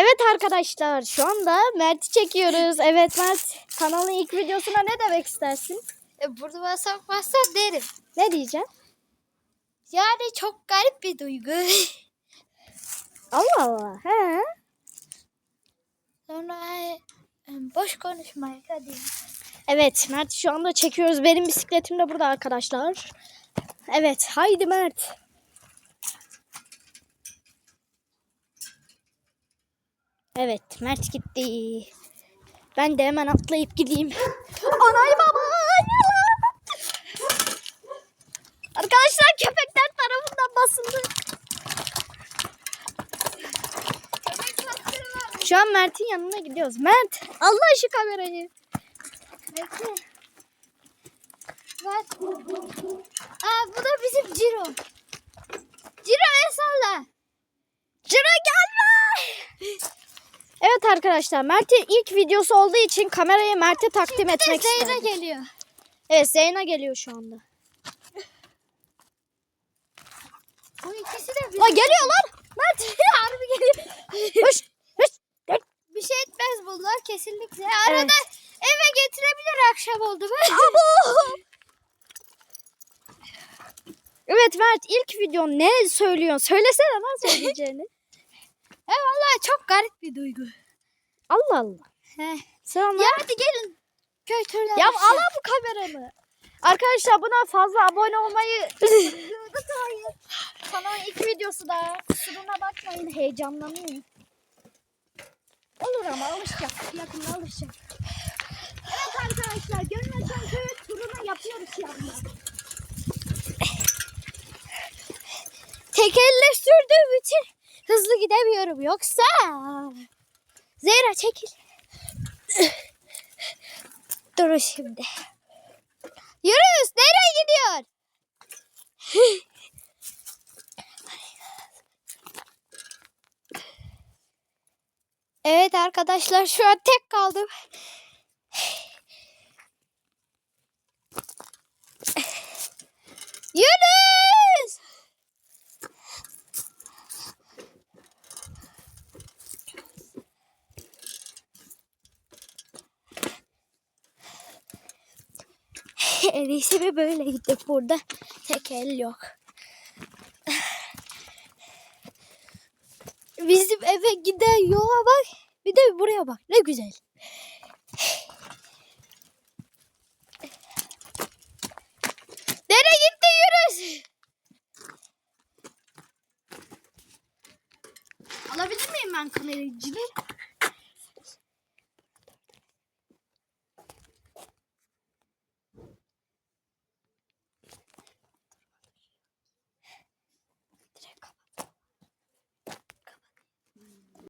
Evet arkadaşlar şu anda Mert'i çekiyoruz. Evet Mert kanalın ilk videosuna ne demek istersin? E, burada sokmazsan derim. Ne diyeceksin? Yani çok garip bir duygu. Allah Allah. He. Sonra e, boş konuşmayı hadi. Evet Mert şu anda çekiyoruz. Benim bisikletim de burada arkadaşlar. Evet haydi Mert. Evet Mert gitti. Ben de hemen atlayıp gideyım. Anay baba. Arkadaşlar köpekler tarafından basıldı. Şu an Mert'in yanına gidiyoruz. Mert Allah şu kamerayı. Bekle. Bak. Aa bu da bizim. Ciro el salla. Ciro gelme. Evet arkadaşlar Mert'in ilk videosu olduğu için kamerayı Mert'e takdim etmek istedim. geliyor. Evet Zeyna geliyor şu anda. Bu ikisi de bir, Aa, geliyorlar. Mert harbi geliyor. Hış, hış, hış. bir şey etmez bunlar kesinlikle. Arada Evet. eve getirebilir akşam oldu mu? Evet Mert ilk videon ne söylüyorsun? Söylesene lan söyleyeceğini. E vallahi çok garip bir duygu. Allah Allah. He. Selam. Ya hadi gelin. Köy turuna Ya ala bu kameramı. Arkadaşlar buna fazla abone olmayı unutmayın. Kanalın ilk videosu da. Kusuruna bakmayın heyecanlanıyor. Olur ama alışacak. Yakında alışacak. Evet arkadaşlar Gönül Köy turunu yapıyoruz şu anda. Tek elle sürdüğüm için hızlı gidemiyorum. Yoksa... Zehra çekil. Dur şimdi. Yunus nereye gidiyor? Evet arkadaşlar şu an tek kaldım. en iyisi bir böyle gittik burada. Tek el yok. Bizim eve giden yola bak. Bir de buraya bak. Ne güzel. Nereye gitti Yunus? Alabilir miyim ben kamerayı?